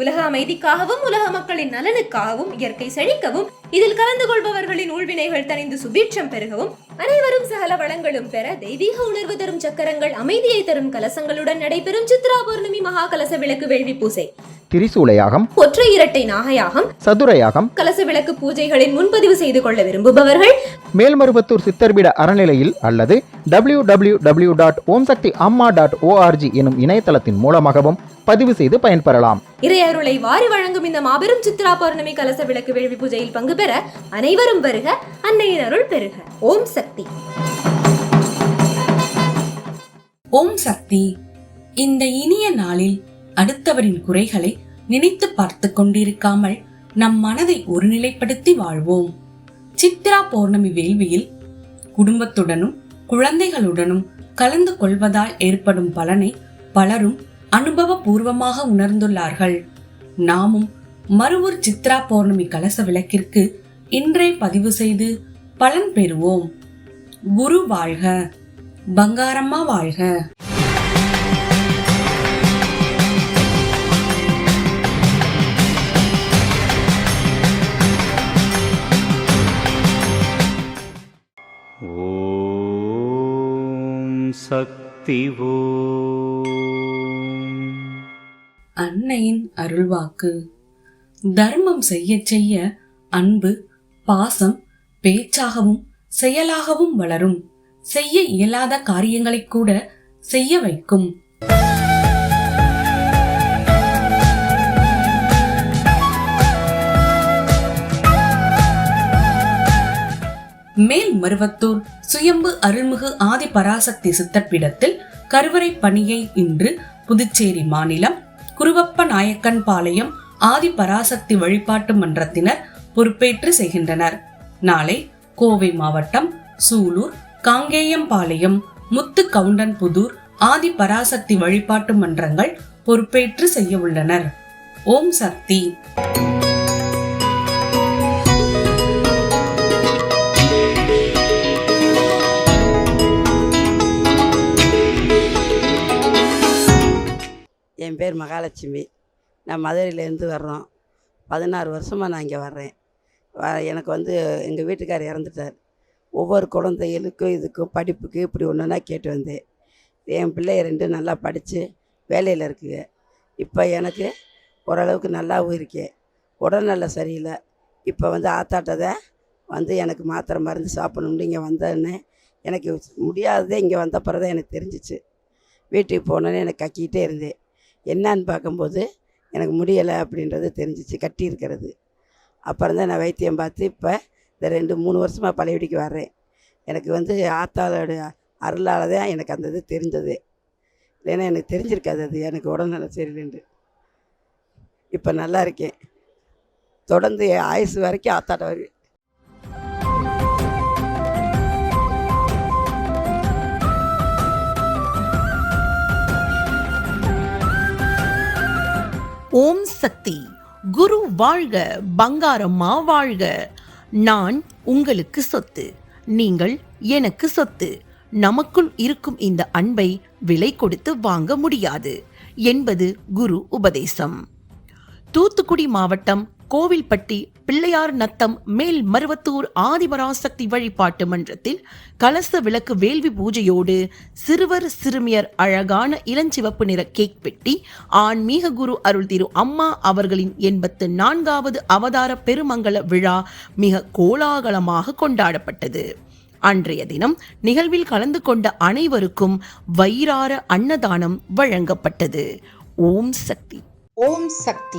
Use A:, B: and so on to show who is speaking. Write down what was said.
A: உலக அமைதிக்காகவும் உலக மக்களின் நலனுக்காகவும் இயற்கை செழிக்கவும் இதில் கலந்து கொள்பவர்களின் உள்வினைகள் தணிந்து சுபீட்சம் பெருகவும் அனைவரும் சகல வளங்களும் பெற தெய்வீக உணர்வு தரும் சக்கரங்கள் அமைதியை தரும் கலசங்களுடன் நடைபெறும் சித்ரா பௌர்ணமி மகா கலச விளக்கு வேள்வி பூசை.
B: திரிசூலையாகம்
A: ஒற்றை இரட்டை நாகயாகம்
B: சதுரயாகம்
A: கலச விளக்கு பூஜைகளில் முன்பதிவு செய்து கொள்ள விரும்புபவர்கள்
B: மேல்மருவத்தூர் சித்தர்பீட அறநிலையில் அல்லது W W W dot Om Sakthi Amma dot ORG எனும் இணையதளத்தின் மூலமாகவும் பதிவு செய்து பயன்பெறலாம்.
A: இறையருளை வாரி வழங்கும் இந்த மாபெரும் சித்ரா பௌர்ணமி கலச விளக்கு வேள்வி பூஜையில் பங்கு பெற அனைவரும் வருக அன்னையின் அருள் பெறுக. ஓம் சக்தி.
C: ஓம் சக்தி. இந்த இனிய நாளில் அடுத்தவரின் குறைகளை நினைத்து பார்த்து கொண்டிருக்காமல் நம் மனதை ஒருநிலைப்படுத்தி வாழ்வோம். சித்ரா பௌர்ணமி வேள்வியில் குடும்பத்துடனும் குழந்தைகளுடனும் கலந்து கொள்வதால் ஏற்படும் பலனை பலரும் அனுபவபூர்வமாக உணர்ந்துள்ளார்கள். நாமும் மறுவூர் சித்ரா பௌர்ணமி கலச விளக்கிற்கு இன்றே பதிவு செய்து பலன் பெறுவோம். குரு வாழ்க. பங்காரம்மா வாழ்க.
D: ஓம் சக்தி
C: அன்னையின் அருள்வாக்கு. தர்மம் செய்ய செய்ய அன்பு பாசம் பேச்சாகவும் செயலாகவும் வளரும். செய்ய இயலாத காரியங்களை கூட செய்ய வைக்கும். மருவத்தூர் சுயம்பு அருள்மிகு ஆதி பராசக்தி சித்தப்பீடத்தில் கருவறை பணியை இன்று புதுச்சேரி மாநிலம் குருவப்ப நாயக்கன் பாளையம் ஆதி பராசக்தி வழிபாட்டு மன்றத்தினர் பொறுப்பேற்று செய்கின்றனர். நாளை கோவை மாவட்டம் சூலூர் காங்கேயம்பாளையம் முத்து கவுண்டன்புதூர் ஆதி பராசக்தி வழிபாட்டு மன்றங்கள் பொறுப்பேற்று செய்ய உள்ளனர். ஓம் சக்தி.
E: பேர் மகாலட்சுமி. நான் மதுரையிலேருந்து வர்றோம். பதினாறு வருஷமாக நான் இங்கே வர்றேன். வ எனக்கு வந்து எங்கள் வீட்டுக்கார் இறந்துட்டார். ஒவ்வொரு குழந்தைகளுக்கும் இதுக்கும் படிப்புக்கு இப்படி ஒன்றுனா கேட்டு வந்தேன். என் பிள்ளைய ரெண்டும் நல்லா படித்து வேலையில் இருக்குங்க. இப்போ எனக்கு ஓரளவுக்கு நல்லாவும் இருக்கேன் உடல்நல சரியில்லை. இப்போ வந்து ஆத்தாட்டதை வந்து எனக்கு மாத்திரை மருந்து சாப்பிடணும்னு இங்கே வந்தேன்னு எனக்கு முடியாததே இங்கே வந்த பிறகு தான் எனக்கு தெரிஞ்சிச்சு. வீட்டுக்கு போனோன்னே எனக்கு கக்கிக்கிட்டே இருந்தேன். என்னான்னு பார்க்கும்போது எனக்கு முடியலை அப்படின்றது தெரிஞ்சிச்சு கட்டி இருக்கிறது அப்புறம் தான் நான் வைத்தியம் பார்த்து இப்போ இந்த ரெண்டு மூணு வருஷமாக பழையபடிக்கு வர்றேன். எனக்கு வந்து ஆத்தாளோடைய அருளால் தான் எனக்கு அந்த இது தெரிஞ்சது. இல்லைன்னா எனக்கு தெரிஞ்சிருக்காது அது எனக்கு உடல்நலம் சரியில்லைண்டு இப்போ நல்லா இருக்கேன். தொடர்ந்து ஆயுசு வரைக்கும் ஆத்தாட்ட வரும்
F: சக்தி. குரு வாழ்க பங்காரம்மா வாழ்க. நான் உங்களுக்கு சொத்து. நீங்கள் எனக்கு சொத்து. நமக்குள் இருக்கும் இந்த அன்பை விலை கொடுத்து வாங்க முடியாது என்பது குரு உபதேசம். தூத்துக்குடி மாவட்டம் கோவில்பட்டி பிள்ளையார் நத்தம் மேல் மருவத்தூர் ஆதிபராசக்தி வழிபாட்டு மன்றத்தில் கலச விளக்கு வேள்வி பூஜையோடு சிறுவர் சிறுமியர் அழகான இளஞ்சிவப்பு நிற கேக் பெட்டி ஆன்மீக குரு அருள் திரு அம்மா அவர்களின் எண்பத்து நான்காவது அவதார பெருமங்கல விழா மிக கோலாகலமாக கொண்டாடப்பட்டது. அன்றைய தினம் நிகழ்வில் கலந்து கொண்ட அனைவருக்கும் வயிறார அன்னதானம் வழங்கப்பட்டது. ஓம் சக்தி.
G: ஓம் சக்தி.